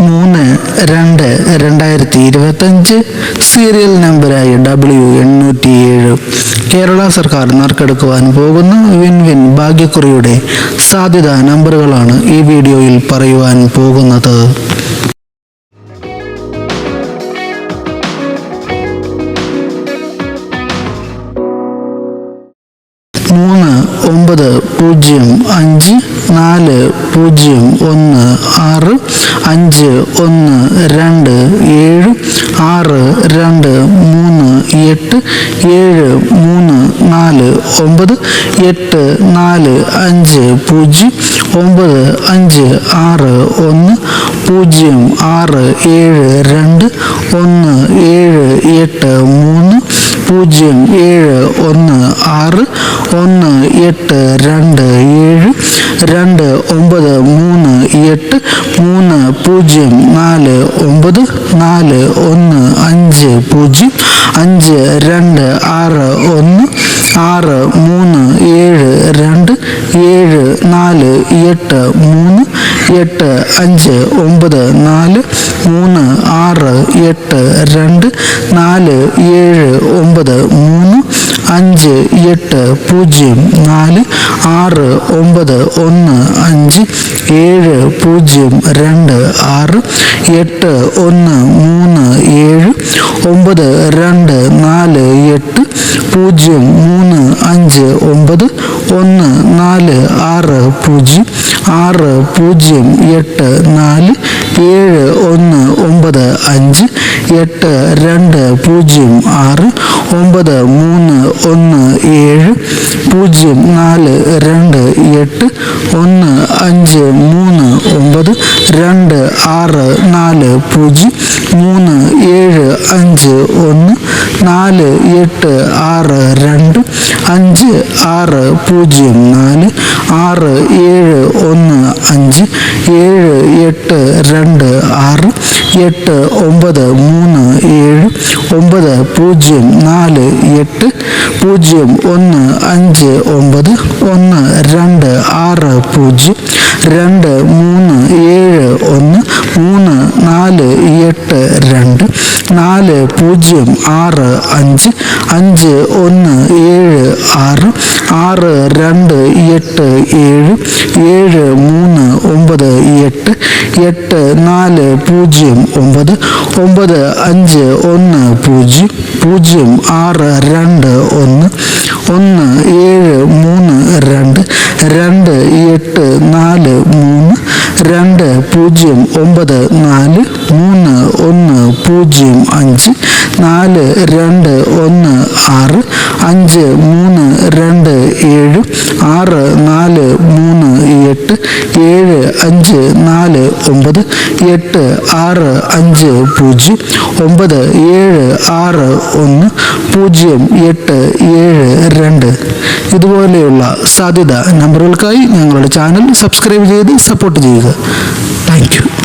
മൂന്ന് രണ്ട് രണ്ടായിരത്തി ഇരുപത്തഞ്ച് സീരിയൽ നമ്പറായ ഡബ്ല്യു എണ്ണൂറ്റി ഏഴ് കേരള സർക്കാർ നറുക്കെടുക്കുവാൻ പോകുന്ന വിൻ വിൻ ഭാഗ്യക്കുറിയുടെ സാധ്യതാ നമ്പറുകളാണ് ഈ വീഡിയോയിൽ പറയുവാൻ പോകുന്നത്. മൂന്ന് ഒമ്പത് പൂജ്യം അഞ്ച് നാല് പൂജ്യം ഒന്ന് ആറ് അഞ്ച് ഒന്ന് രണ്ട് ഏഴ് ആറ് രണ്ട് മൂന്ന് എട്ട് ഏഴ് മൂന്ന് നാല് ഒമ്പത് എട്ട് നാല് അഞ്ച് പൂജ്യം ഒമ്പത് അഞ്ച് ആറ് ഒന്ന് പൂജ്യം ആറ് ഏഴ് രണ്ട് ഒന്ന് ഏഴ് എട്ട് മൂന്ന് പൂജ്യം ഏഴ് ഒന്ന് ആറ് ഒന്ന് എട്ട് രണ്ട് ഏഴ് രണ്ട് ഒമ്പത് മൂന്ന് എട്ട് മൂന്ന് പൂജ്യം നാല് ഒമ്പത് നാല് ഒന്ന് അഞ്ച് പൂജ്യം അഞ്ച് രണ്ട് ആറ് ഒന്ന് ആറ് മൂന്ന് ഏഴ് രണ്ട് ഏഴ് നാല് എട്ട് മൂന്ന് എട്ട് അഞ്ച് ഒമ്പത് നാല് മൂന്ന് ആറ് എട്ട് രണ്ട് നാല് ഏഴ് ഒമ്പത് മൂന്ന് അഞ്ച് എട്ട് പൂജ്യം നാല് ആറ് ഒമ്പത് ഒന്ന് അഞ്ച് ഏഴ് പൂജ്യം രണ്ട് ആറ് എട്ട് ഒന്ന് മൂന്ന് ഏഴ് ഒമ്പത് രണ്ട് നാല് എട്ട് പൂജ്യം മൂന്ന് അഞ്ച് ഒമ്പത് ഒന്ന് നാല് ആറ് പൂജ്യം ആറ് പൂജ്യം എട്ട് നാല് ഏഴ് ഒന്ന് ഒമ്പത് അഞ്ച് എട്ട് രണ്ട് പൂജ്യം ആറ് ഒമ്പത് മൂന്ന് ഒന്ന് ഏഴ് പൂജ്യം നാല് രണ്ട് എട്ട് ഒന്ന് അഞ്ച് മൂന്ന് ഒമ്പത് രണ്ട് ആറ് നാല് പൂജ്യം മൂന്ന് ഏഴ് അഞ്ച് ഒന്ന് നാല് എട്ട് ആറ് രണ്ട് അഞ്ച് ആറ് പൂജ്യം നാല് ആറ് ഏഴ് ഒന്ന് അഞ്ച് ഏഴ് എട്ട് രണ്ട് ആറ് എട്ട് ഒമ്പത് മൂന്ന് ഏഴ് ഒമ്പത് പൂജ്യം നാല് എട്ട് പൂജ്യം ഒന്ന് അഞ്ച് ഒമ്പത് ഒന്ന് രണ്ട് ആറ് പൂജ്യം രണ്ട് മൂന്ന് ഏഴ് ഒന്ന് മൂന്ന് നാല് എട്ട് രണ്ട് നാല് പൂജ്യം ആറ് അഞ്ച് അഞ്ച് ഒന്ന് ഏഴ് ആറ് ആറ് രണ്ട് എട്ട് ഏഴ് ഏഴ് മൂന്ന് ഒമ്പത് എട്ട് എട്ട് നാല് പൂജ്യം ഒമ്പത് ഒമ്പത് അഞ്ച് ഒന്ന് പൂജ്യം പൂജ്യം ആറ് രണ്ട് ഒന്ന് ഒന്ന് ഏഴ് മൂന്ന് രണ്ട് രണ്ട് എട്ട് നാല് മൂന്ന് രണ്ട് പൂജ്യം ഒമ്പത് നാല് മൂന്ന് ഒന്ന് പൂജ്യം അഞ്ച് നാല് രണ്ട് ഒന്ന് ആറ് അഞ്ച് മൂന്ന് രണ്ട് ഏഴ് ആറ് നാല് മൂന്ന് എട്ട് ഏഴ് അഞ്ച് നാല് ഒമ്പത് എട്ട് ആറ് അഞ്ച് പൂജ്യം ഒമ്പത് ഏഴ് ആറ് ഒന്ന് പൂജ്യം എട്ട് ഏഴ് രണ്ട്. ഇതുപോലെയുള്ള സാധ്യത നമ്പറുകൾക്കായി ഞങ്ങളുടെ ചാനൽ സബ്സ്ക്രൈബ് ചെയ്ത് സപ്പോർട്ട് ചെയ്യുക. Thank you.